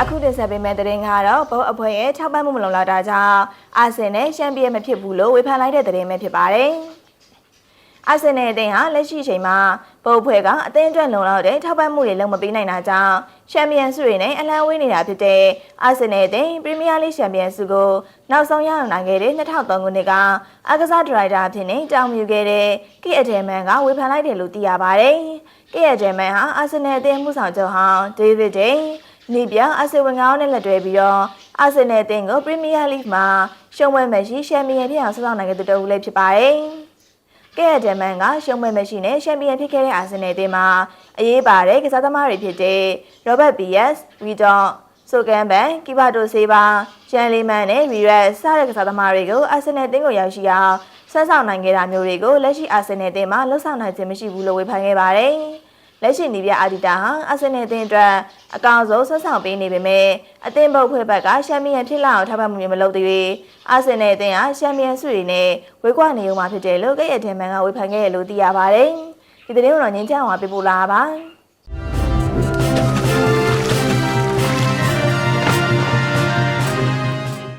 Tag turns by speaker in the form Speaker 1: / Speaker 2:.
Speaker 1: အခုတင်ဆက်ပေးမယ့်သတင်းကတော့ဘုတ်အဖွဲ့ရဲ့ထောက်ပံ့မှုမလုံလောက်တာကြောင့်အာဆင်နဲ့ရှမ်ပီယံမဖြစ်ဘူးလို့ဝေဖန်လိုက်တဲ့သတင်းပဲဖြစ်ပါတယ်။အာဆင်နယ်အသင်းဟာလက်ရှိအချိန်မှာဘုတ်အဖွဲ့ကအသင်းအတွက်လုံလောက်တဲ့ထောက်ပံ့မှုတွေလုံးမပေးနိုင်တာကြောင့်ရှမ်ပီယံဆုတွေနဲ့အလံဝေးနေတာဖြစ်တဲ့အာဆင်နယ်အသင်းပရီးမီးယားလိရှမ်ပီယံဆုကိုနောက်ဆုံးရအောင်နိုင်ခဲ့တဲ့2003ခုနှစ်ကအာကစားဒရိုက်တာအဖြစ်နဲ့တောင်းယူခဲ့တဲ့ကီအဒယ်မန်ကဝေဖန်လိုက်တယ်လို့သိရပါတယ်။ကီအဒယ်မန်ဟာအာဆင်နယ်အသင်းမှုဆောင်ချုပ်ဟောင်းဒေးဗစ်ဒိန် နေပြအာဆီဝင်ကောင်းနဲ့လက်တွဲပြီးတော့အာဆင်နယ်အသင်းကိုပရီးမီးယားလိမှာရှုံးပွဲမရှိရှမ်ပီယံဖြစ်အောင်ဆောက်နိုင်ခဲ့တဲ့တူလေးဖြစ်ပါတယ်။ကဲ့ဒမန်ကရှုံးပွဲမရှိနဲ့ရှမ်ပီယံဖြစ်ခဲ့တဲ့အာဆင်နယ်အသင်းမှာအရေးပါတဲ့ကစားသမားတွေဖြစ်တဲ့ရောဘတ်ပီယက်စ်ဝီဒွန်ဆိုကန်ဘန်ကီဘာတိုဆေးပါရှန်လီမန်နဲ့ရီရက်စတဲ့ကစားသမားတွေကိုအာဆင်နယ်အသင်းကိုရောက်ရှိအောင်ဆွမ်းဆောင်နိုင်ခဲ့တာမျိုးတွေကိုလက်ရှိအာဆင်နယ်အသင်းမှာလှုပ်ဆောင်နိုင်ခြင်းမရှိဘူးလို့ဝေဖန်ခဲ့ပါတယ်။ လက်ရှိနီးပြအာဒီတာဟာအာဆင်နယ်အသင်းအတွက်အကောင်ဆုံးဆွဆောင်ပေးနေပေမဲ့အသင်းဘုတ်ဖွဲ့ဘက်ကရှမ်ပီယံဖြစ်လာအောင်ထောက်ပံ့မှုမျိုးမလုပ်သေးပေအာဆင်နယ်အသင်းဟာရှမ်ပီယံဆုတွေနဲ့ဝေကွနေုံမှာဖြစ်တယ်လို့ကဲ့ရဲ့တင်မန်ကဝေဖန်ခဲ့ရလို့သိရပါတယ်။ဒီသတင်းကိုတော့ငင်းချောင်းကပြပို့လာပါ